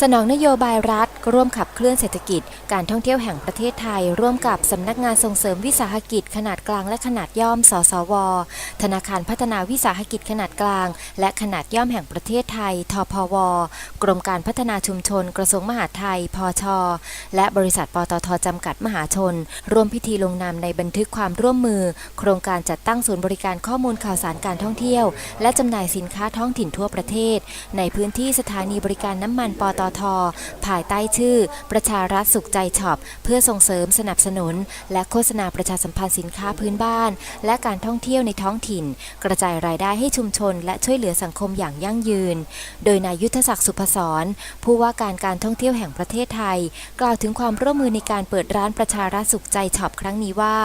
สนองนโยบายรัฐ ร่วมขับเคลื่อนเศรษฐกิจ การท่องเที่ยวแห่งประเทศไทย ร่วมกับสำนักงานส่งเสริมวิสาหกิจขนาดกลางและขนาดย่อม สสว ธนาคารพัฒนาวิสาหกิจขนาดกลาง และขนาดย่อมแห่งประเทศไทย ทพว กรมการพัฒนาชุมชน กระทรวงมหาดไทย พช และบริษัทปตทจำกัดมหาชน ร่วมพิธีลงนามในบันทึกความร่วมมือ โครงการจัดตั้งศูนย์บริการข้อมูลข่าวสารการท่องเที่ยว และจำหน่ายสินค้าท้องถิ่นทั่วประเทศ ในพื้นที่สถานีบริการน้ำมันปตท ภายใต้ชื่อ ประชารัฐสุขใจช็อป เพื่อส่งเสริมสนับสนุน และโฆษณาประชาสัมพันธ์สินค้าพื้นบ้าน และการท่องเที่ยวในท้องถิ่น กระจายรายได้ให้ชุมชน และช่วยเหลือสังคมอย่างยั่งยืน โดยนายยุทธศักดิ์สุพศรผู้ว่าการการท่องเที่ยวแห่งประเทศไทย กล่าวถึงความร่วมมือในการเปิดร้านประชารัฐสุขใจช็อปครั้งนี้ว่า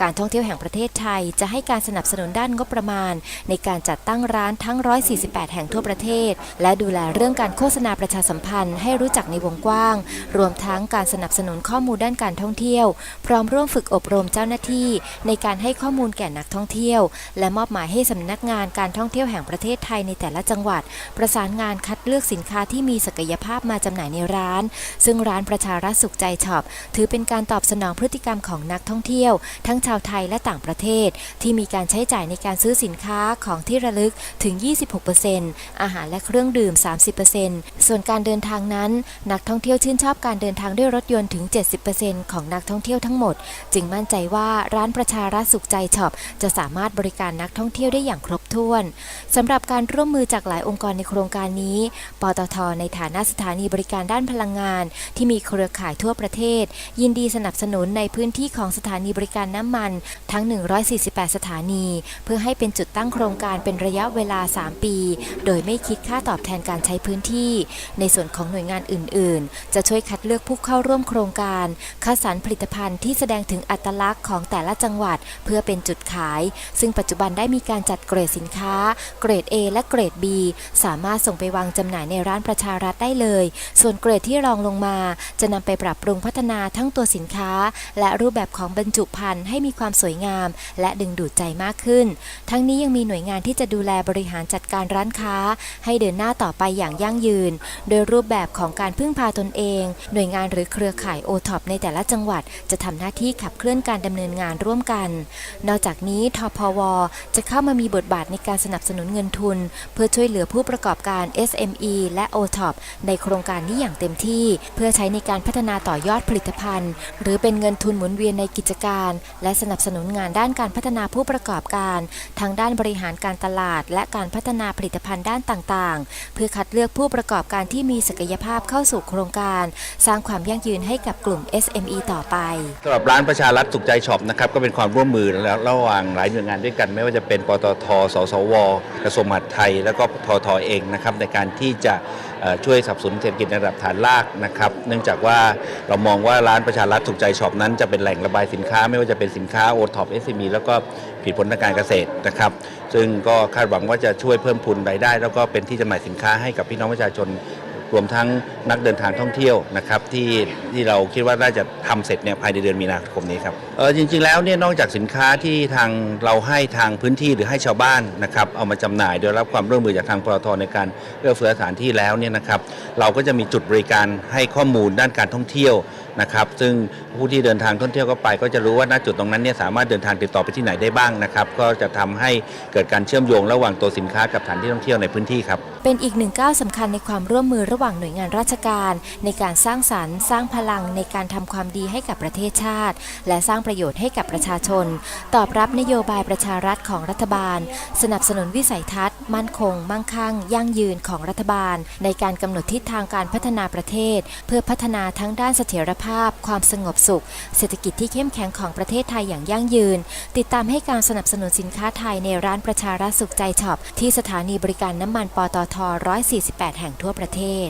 การท่องเที่ยวแห่งประเทศไทย จะให้การสนับสนุนด้านงบประมาณ ในการจัดตั้งร้านทั้ง 148 แห่งทั่วประเทศ และดูแลเรื่องการโฆษณาประชาสัมพันธ์ให้รู้จักในวงกว้าง รวมทั้งการสนับสนุนข้อมูลด้านการท่องเที่ยว พร้อมร่วมฝึกอบรมเจ้าหน้าที่ ในการให้ข้อมูลแก่นักท่องเที่ยว และมอบหมายให้สำนักงานการท่องเที่ยวแห่งประเทศไทยในแต่ละจังหวัด ประสานงานคัดเลือกสินค้าที่มีศักยภาพมาจำหน่ายในร้าน ซึ่งร้านประชารัฐสุขใจช็อปถือเป็นการตอบสนองพฤติกรรมของนักท่องเที่ยว ทั้งชาวไทยและต่างประเทศ ที่มีการใช้จ่ายในการซื้อสินค้าของที่ระลึกถึง 26%อาหารและเครื่องดื่ม 30%ส่วนการเดินทางนั้น นักท่องเที่ยวชื่นชอบการเดินทางด้วยรถยนต์ถึง 70%ของนักท่องเที่ยวทั้งหมด จึงมั่นใจว่าร้านประชารัฐสุขใจช็อปจะสามารถบริการนักท่องเที่ยวได้อย่างครบถ้วนสำหรับการร่วมมือจากหลายองค์กรในโครงการนี้ ปตท ในฐานะสถานีบริการด้านพลังงาน ที่มีเครือข่ายทั่วประเทศ ยินดีสนับสนุนในพื้นที่ของสถานีบริการน้ำมัน ทั้ง 148 สถานี เพื่อให้เป็นจุดตั้งโครงการเป็นระยะเวลา 3 ปี โดยไม่คิดค่าตอบแทนการใช้พื้นที่ ในส่วนของของหน่วยงานอื่น ๆ จะช่วยคัดเลือกผู้เข้าร่วมโครงการ คัดสรรผลิตภัณฑ์ที่แสดงถึงอัตลักษณ์ของแต่ละจังหวัดเพื่อเป็นจุดขาย ซึ่งปัจจุบันได้มีการจัดเกรดสินค้า เกรด A และเกรด B สามารถส่งไปวางจำหน่ายในร้านประชารัฐได้เลย ส่วนเกรดที่รองลงมา จะนำไปปรับปรุงพัฒนาทั้งตัวสินค้า และรูปแบบของบรรจุภัณฑ์ให้มีความสวยงาม และดึงดูดใจมากขึ้น ทั้งนี้ยังมีหน่วยงานที่จะดูแลบริหารจัดการร้านค้า ให้เดินหน้าต่อไปอย่างยั่งยืน โดยรูปแบบของการพึ่งพาตนเอง หน่วยงานหรือเครือข่ายโอท็อปในแต่ละจังหวัด จะทำหน้าที่ขับเคลื่อนการดำเนินงานร่วมกัน นอกจากนี้ทพว จะเข้ามามีบทบาทในการสนับสนุนเงินทุน เพื่อช่วยเหลือผู้ประกอบการ SME และ OTOP ในโครงการนี้อย่างเต็มที่ เพื่อใช้ในการพัฒนาต่อยอดผลิตภัณฑ์ หรือเป็นเงินทุนหมุนเวียนในกิจการ และสนับสนุนงานด้านการพัฒนาผู้ประกอบการทั้งด้านบริหารการตลาด และการพัฒนาผลิตภัณฑ์ด้านต่างๆ เพื่อคัดเลือกผู้ประกอบการที่มีศักยภาพเข้าสู่โครงการ สร้างความยั่งยืนให้กับกลุ่ม SME ต่อไปสำหรับร้านประชารัฐสุขใจช็อปนะครับก็เป็นความร่วมมือแล้วระหว่างหลายหน่วยงานด้วยกัน ไม่ว่าจะเป็นปตท สสว กระทรวงมหาดไทย แล้วก็ททเองนะครับในการที่จะช่วยสนับสนุนเศรษฐกิจในระดับฐานรากนะครับ เนื่องจากว่าเรามองว่าร้านประชารัฐสุขใจช็อปนั้นจะเป็นแหล่งระบายสินค้า ไม่ว่าจะเป็นสินค้าโอท็อปเอสแล้วก็ผลิตผลทางการเกษตรนะครับ ซึ่งก็คาดหวังว่าจะช่วยเพิ่มพูนรายได้ แล้วก็เป็นที่จำหน่ายสินค้าให้กับพี่น้องประชาชน รวมทั้งนักเดินทางท่องเที่ยวนะครับที่ที่เราคิดว่าน่าจะทำเสร็จเนี่ยภายในเดือนมีนาคมนี้ครับเออจริง ๆแล้วเนี่ยนอกจากสินค้าที่ทางเราให้ทางพื้นที่หรือให้ชาวบ้านนะครับเอามาจำหน่ายโดยรับความร่วมมือจากทางปตทในการเอื้อเฟื้อสถานที่แล้วเนี่ยนะครับเราก็จะมีจุดบริการให้ข้อมูลด้านการท่องเที่ยวนะครับซึ่งผู้ที่เดินทางท่องเที่ยวก็ไป ก็จะรู้ว่าณจุดตรงนั้นเนี่ยสามารถเดินทางติดต่อไปที่ไหนได้บ้างนะครับก็จะทำให้เกิดการเชื่อมโยงระหว่างตัวสินค้ากับสถานที่ท่องเที่ยวในพื้นที่ครับ เป็นอีกหนึ่งก้าวสำคัญในความร่วมมือระหว่างหน่วยงานราชการ ในการสร้างสรรค์ สร้างพลังในการทำความดีให้กับประเทศชาติ และสร้างประโยชน์ให้กับประชาชน ตอบรับนโยบายประชารัฐของรัฐบาล สนับสนุนวิสัยทัศน์ มั่นคง มั่งคั่ง ยั่งยืนของรัฐบาล ในการกำหนดทิศทางการพัฒนาประเทศ เพื่อพัฒนาทั้งด้านเสถียรภาพ ความสงบสุข เศรษฐกิจที่เข้มแข็งของประเทศไทยอย่างยั่งยืน ติดตามให้การสนับสนุนสินค้าไทยในร้านประชารัฐสุขใจช็อปที่สถานีบริการน้ำมันปตทท 148 แห่งทั่วประเทศ